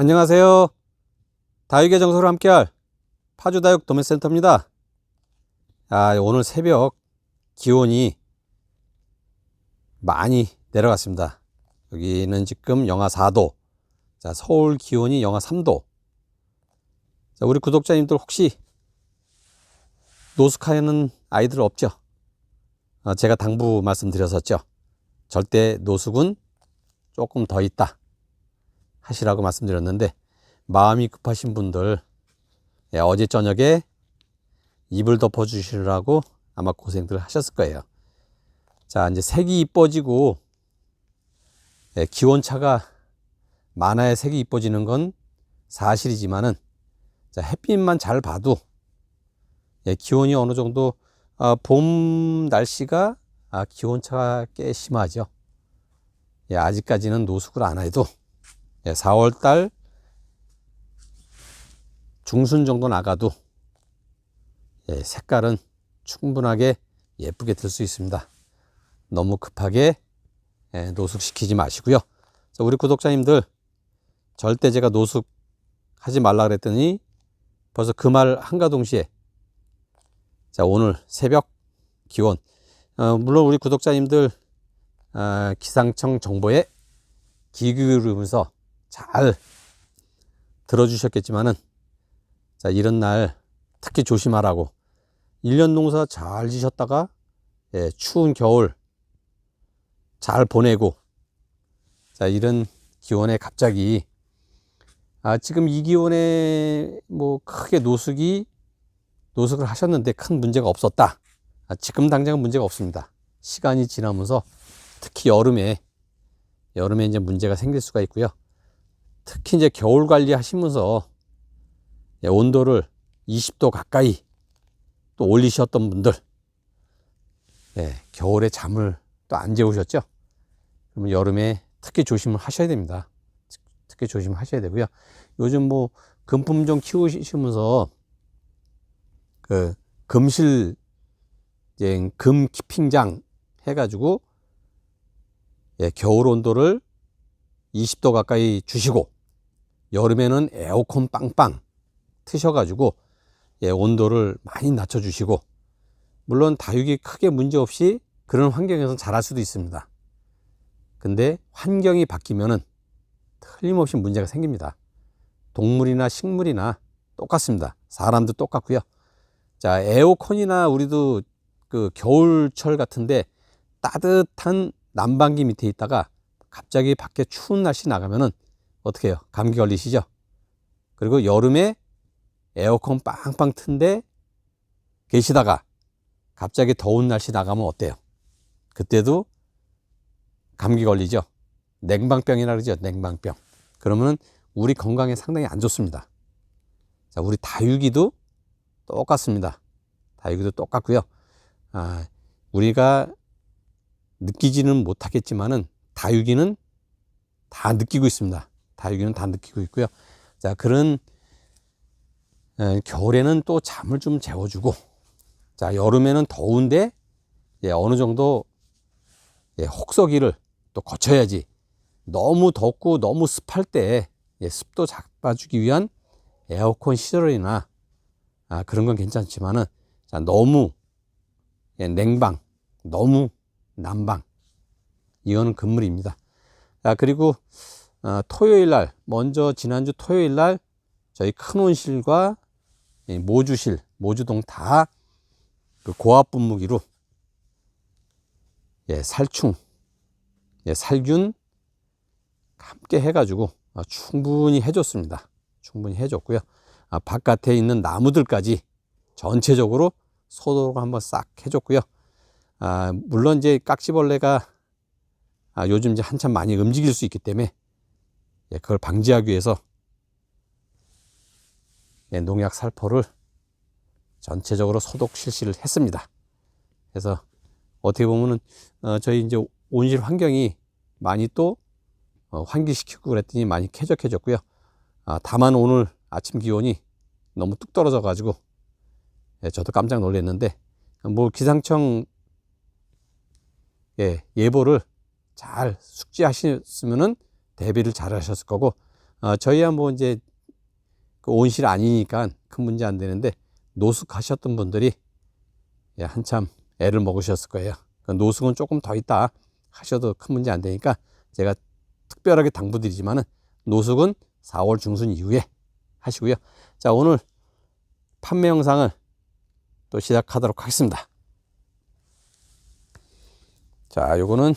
안녕하세요. 다육의 정서로 함께할 파주다육 도매센터입니다. 아, 오늘 새벽 기온이 많이 내려갔습니다. 여기는 지금 영하 4도. 자, 서울 기온이 영하 3도. 자, 우리 구독자님들 혹시 노숙하는 아이들 없죠? 어, 제가 당부 말씀드렸었죠. 절대 노숙은 조금 더 있다. 하시라고 말씀드렸는데 마음이 급하신 분들 예, 어제 저녁에 이불 덮어 주시라고 아마 고생들 하셨을 거예요. 자, 이제 색이 이뻐지고 예, 기온차가 만화의 색이 이뻐지는 건 사실이지만은 자, 햇빛만 잘 봐도 예, 기온이 어느 정도 아, 봄 날씨가 아, 기온차가 꽤 심하죠. 예, 아직까지는 노숙을 안 해도 예, 4월 달 중순 정도 나가도 예, 색깔은 충분하게 예쁘게 들 수 있습니다. 너무 급하게 예, 노숙시키지 마시고요. 자, 우리 구독자님들 절대 제가 노숙하지 말라 그랬더니 벌써 그 말 한가 동시에 자 오늘 새벽 기온 어, 물론 우리 구독자님들 어, 기상청 정보에 귀 기울이면서 잘 들어주셨겠지만은 자 이런 날 특히 조심하라고. 1년 농사 잘 지셨다가 예, 추운 겨울 잘 보내고 자 이런 기온에 갑자기 아 지금 이 기온에 뭐 크게 노숙이 노숙을 하셨는데 큰 문제가 없었다. 아, 지금 당장은 문제가 없습니다. 시간이 지나면서 특히 여름에 여름에 이제 문제가 생길 수가 있고요 특히 이제 겨울 관리 하시면서 예, 온도를 20도 가까이 또 올리셨던 분들 예, 겨울에 잠을 또 안 재우셨죠? 그러면 여름에 특히 조심을 하셔야 됩니다. 특히 조심을 하셔야 되고요. 요즘 뭐 금품종 키우시면서 그 금실 이제 금 키핑장 해가지고 예, 겨울 온도를 20도 가까이 주시고 여름에는 에어컨 빵빵 트셔가지고 예, 온도를 많이 낮춰주시고 물론 다육이 크게 문제 없이 그런 환경에서 자랄 수도 있습니다. 근데 환경이 바뀌면은 틀림없이 문제가 생깁니다. 동물이나 식물이나 똑같습니다. 사람도 똑같고요. 자, 에어컨이나 우리도 그 겨울철 같은데 따뜻한 난방기 밑에 있다가 갑자기 밖에 추운 날씨 나가면은 어떻게 해요? 감기 걸리시죠? 그리고 여름에 에어컨 빵빵 튼데 계시다가 갑자기 더운 날씨 나가면 어때요? 그때도 감기 걸리죠? 냉방병이라 그러죠? 냉방병. 그러면 우리 건강에 상당히 안 좋습니다. 자, 우리 다육이도 똑같습니다. 다육이도 똑같고요. 아, 우리가 느끼지는 못하겠지만은 다육이는 다 느끼고 있습니다. 다육이는 다 느끼고 있고요. 자, 그런 에, 겨울에는 또 잠을 좀 재워주고, 자, 여름에는 더운데, 예, 어느 정도, 예, 혹서기를 또 거쳐야지. 너무 덥고 너무 습할 때, 예, 습도 잡아주기 위한 에어컨 시설이나, 아, 그런 건 괜찮지만은, 자, 너무, 예, 냉방, 너무 난방. 이거는 금물입니다. 자, 그리고, 어, 토요일 날, 먼저 지난주 토요일 날, 저희 큰 온실과 이 모주실, 모주동 다 그 고압 분무기로 예, 살충, 예, 살균 함께 해가지고 아, 충분히 해줬습니다. 충분히 해줬고요. 아, 바깥에 있는 나무들까지 전체적으로 소독을 한번 싹 해줬고요. 아, 물론 이제 깍지벌레가 아, 요즘 이제 한참 많이 움직일 수 있기 때문에 예, 그걸 방지하기 위해서 예, 농약 살포를 전체적으로 소독 실시를 했습니다. 그래서 어떻게 보면은 어, 저희 이제 온실 환경이 많이 또 어, 환기시키고 그랬더니 많이 쾌적해졌고요. 아, 다만 오늘 아침 기온이 너무 뚝 떨어져 가지고 예, 저도 깜짝 놀랐는데 뭐 기상청 예, 예보를 잘 숙지하셨으면은 대비를 잘 하셨을 거고 어, 저희야 뭐 이제 그 온실 아니니까 큰 문제 안 되는데 노숙하셨던 분들이 예, 한참 애를 먹으셨을 거예요. 그 노숙은 조금 더 있다 하셔도 큰 문제 안 되니까 제가 특별하게 당부드리지만은 노숙은 4월 중순 이후에 하시고요. 자, 오늘 판매 영상을 또 시작하도록 하겠습니다. 자, 요거는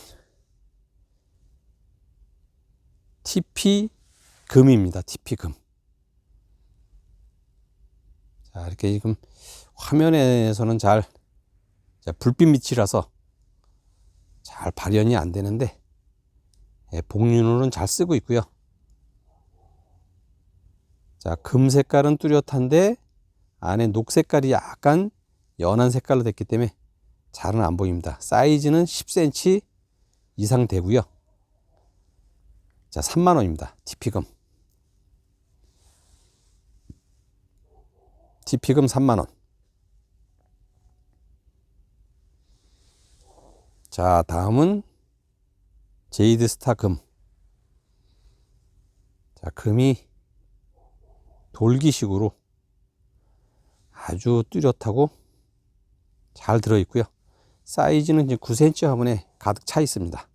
TP 금입니다. TP 금. 자, 이렇게 지금 화면에서는 잘 자, 불빛 밑이라서 잘 발현이 안 되는데 예, 복륜으로는 잘 쓰고 있고요. 자, 금 색깔은 뚜렷한데 안에 녹 색깔이 약간 연한 색깔로 됐기 때문에 잘은 안 보입니다. 사이즈는 10cm 이상 되고요. 자, 3만 원입니다. TP금. TP금 3만 원. 자, 다음은 제이드 스타 금. 자, 금이 돌기식으로 아주 뚜렷하고 잘 들어 있고요. 사이즈는 이제 9cm 화분에 가득 차 있습니다.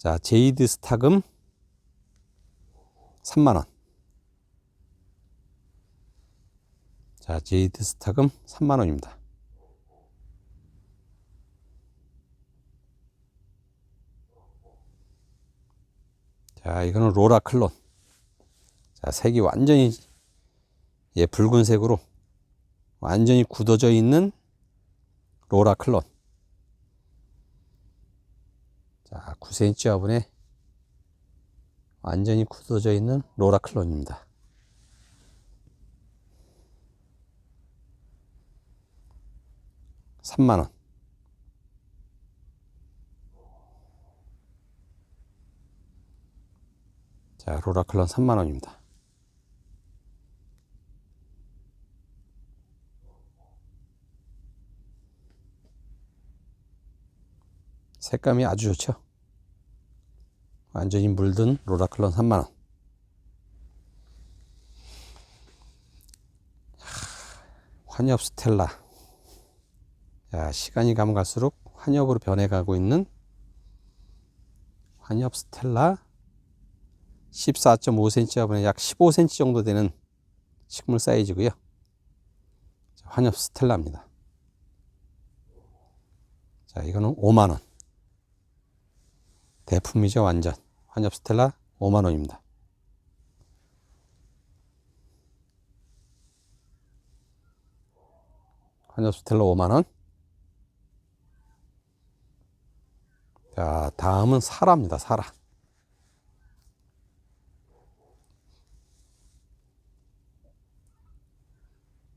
자, 제이드 스타금 3만원. 자, 제이드 스타금 3만원입니다. 자, 이거는 로라 클론. 자, 색이 완전히 예, 붉은색으로 완전히 굳어져 있는 로라 클론. 자, 9cm 화분에 완전히 굳어져 있는 로라 클론입니다. 삼만원 자, 로라 클론 3만원입니다. 색감이 아주 좋죠. 완전히 물든 로라클론 3만원. 환엽 스텔라. 야, 시간이 가면 갈수록 환엽으로 변해가고 있는 환엽 스텔라 14.5cm 화분에 약 15cm 정도 되는 식물 사이즈고요. 환엽 스텔라입니다. 자, 이거는 5만원. 대품이죠 완전. 환엽 스텔라 5만원입니다. 환엽 스텔라 5만원? 자 다음은 사라입니다 사라.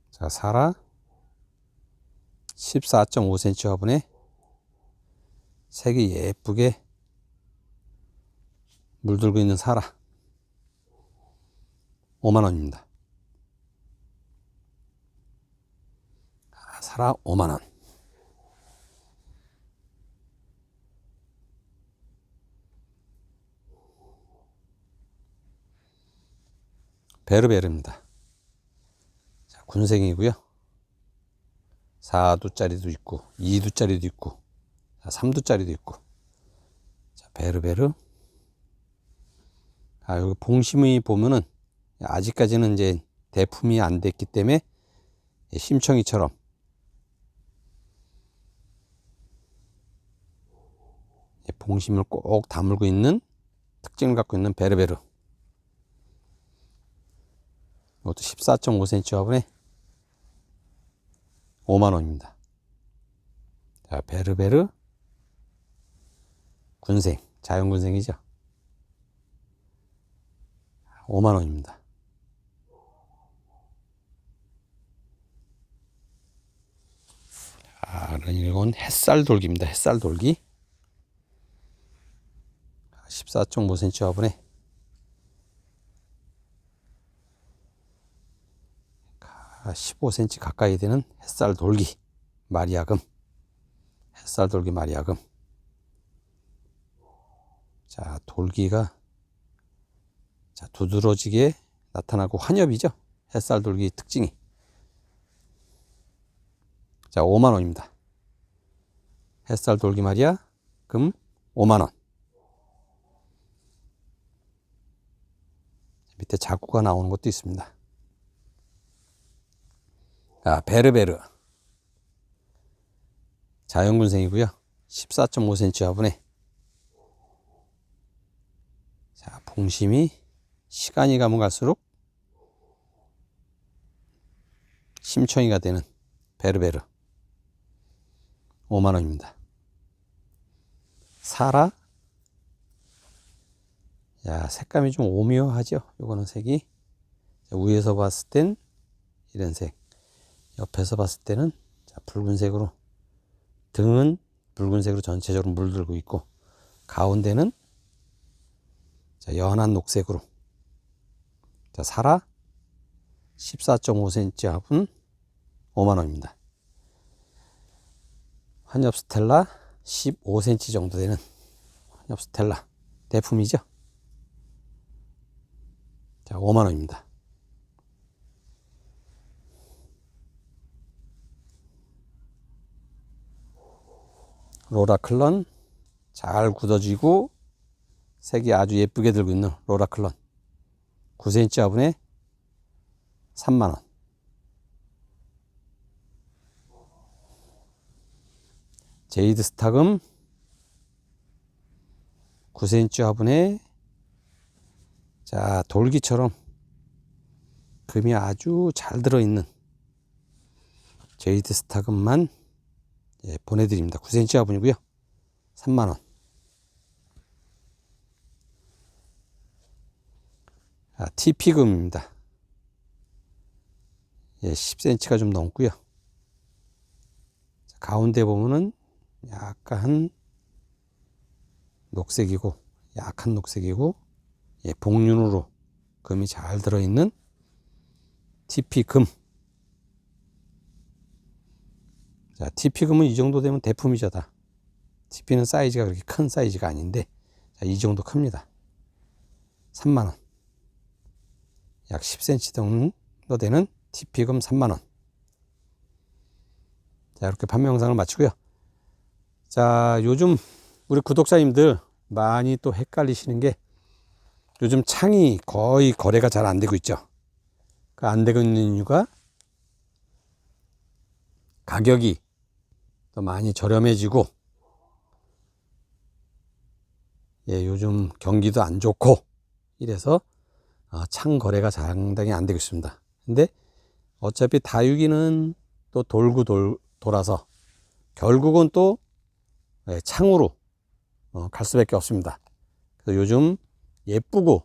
자 사라. 14.5cm 화분에 색이 예쁘게 물들고 있는 사라. 5만원입니다. 아, 사라 5만원. 베르베르입니다. 자, 군생이고요. 4두짜리도 있고 2두짜리도 있고 3두짜리도 있고. 자, 베르베르 아, 여기 봉심이 보면은 아직까지는 이제 대품이 안 됐기 때문에 심청이처럼 봉심을 꼭 다물고 있는 특징을 갖고 있는 베르베르. 이것도 14.5cm 화분에 5만원입니다. 자 베르베르 군생 자연군생이죠 5만 원입니다. 아, 이건 햇살 돌기입니다. 햇살 돌기. 14.5cm 화분에 15cm 가까이 되는 햇살 돌기 마리아금 햇살 돌기 마리아금 자 돌기가 자, 두드러지게 나타나고 환엽이죠. 햇살 돌기 특징이. 자, 5만 원입니다. 햇살 돌기 말이야. 금 5만 원. 밑에 자구가 나오는 것도 있습니다. 아, 베르베르. 자연군생이고요. 14.5cm 화분에 자, 봉심이 시간이 가면 갈수록 심청이가 되는 베르베르. 5만 원입니다. 사라. 야 색감이 좀 오묘하죠. 요거는 색이. 자, 위에서 봤을 땐 이런 색. 옆에서 봤을 때는 자, 붉은색으로. 등은 붉은색으로 전체적으로 물들고 있고 가운데는 자, 연한 녹색으로 자, 사라 14.5cm 합은 5만 원입니다. 환엽 스텔라 15cm 정도 되는 환엽 스텔라 대품이죠. 자, 5만 원입니다. 로라클런 잘 굳어지고 색이 아주 예쁘게 들고 있는 로라클런 9cm 화분에 3만원 제이드 스타금 9cm 화분에 자 돌기처럼 금이 아주 잘 들어있는 제이드 스타금만 예, 보내드립니다. 9cm 화분이고요. 3만원. 아, TP금입니다. 예, 10cm가 좀 넘고요. 자, 가운데 보면은 약간 녹색이고, 약한 녹색이고, 예, 복륜으로 금이 잘 들어있는 TP금. 자, TP금은 이 정도 되면 대품이죠, 다. TP는 사이즈가 그렇게 큰 사이즈가 아닌데, 자, 이 정도 큽니다. 3만원. 약 10cm 정도 되는 TP금 3만원. 자, 이렇게 판매 영상을 마치고요. 자, 요즘 우리 구독자님들 많이 또 헷갈리시는 게 요즘 창이 거의 거래가 잘 안 되고 있죠. 그 안 되고 있는 이유가 가격이 또 많이 저렴해지고 예, 요즘 경기도 안 좋고 이래서 어, 창 거래가 상당히 안 되고 있습니다. 근데 어차피 다육이는 또 돌고 돌, 돌아서 결국은 또 예, 창으로 어, 갈 수밖에 없습니다. 그래서 요즘 예쁘고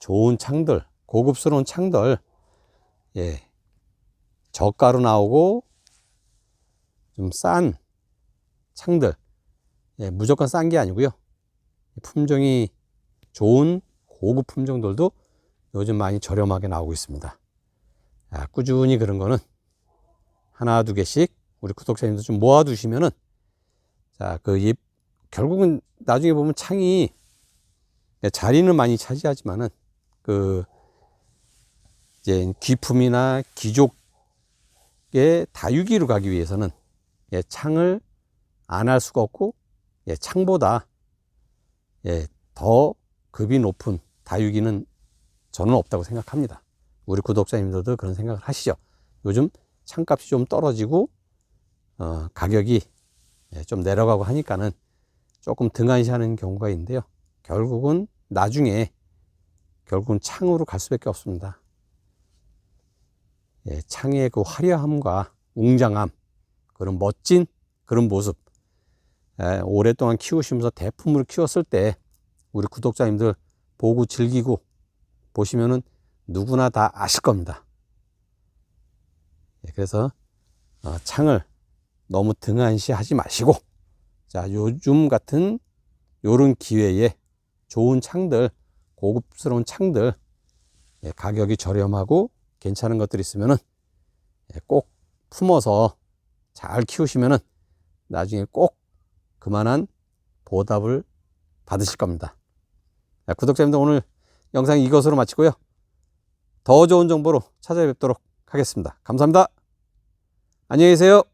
좋은 창들, 고급스러운 창들, 예, 저가로 나오고 좀 싼 창들, 예, 무조건 싼 게 아니고요. 품종이 좋은 고급 품종들도 요즘 많이 저렴하게 나오고 있습니다. 아, 꾸준히 그런 거는 하나 두 개씩 우리 구독자님들 좀 모아두시면은 자, 그 예, 결국은 나중에 보면 창이 자리는 많이 차지하지만은 그 이제 귀품이나 귀족의 다육이로 가기 위해서는 예, 창을 안 할 수가 없고 예, 창보다 예, 더 급이 높은 다육이는 저는 없다고 생각합니다. 우리 구독자님들도 그런 생각을 하시죠. 요즘 창값이 좀 떨어지고 어, 가격이 예, 좀 내려가고 하니까는 조금 등한시하는 경우가 있는데요. 결국은 나중에 결국은 창으로 갈 수밖에 없습니다. 예, 창의 그 화려함과 웅장함, 그런 멋진 그런 모습, 예, 오랫동안 키우시면서 대품으로 키웠을 때 우리 구독자님들 보고 즐기고 보시면은 누구나 다 아실 겁니다. 예, 그래서 어, 창을 너무 등한시 하지 마시고 자 요즘 같은 요런 기회에 좋은 창들 고급스러운 창들 예, 가격이 저렴하고 괜찮은 것들이 있으면은 예, 꼭 품어서 잘 키우시면은 나중에 꼭 그만한 보답을 받으실 겁니다. 자, 구독자님들 오늘 영상 이것으로 마치고요. 더 좋은 정보로 찾아뵙도록 하겠습니다. 감사합니다. 안녕히 계세요.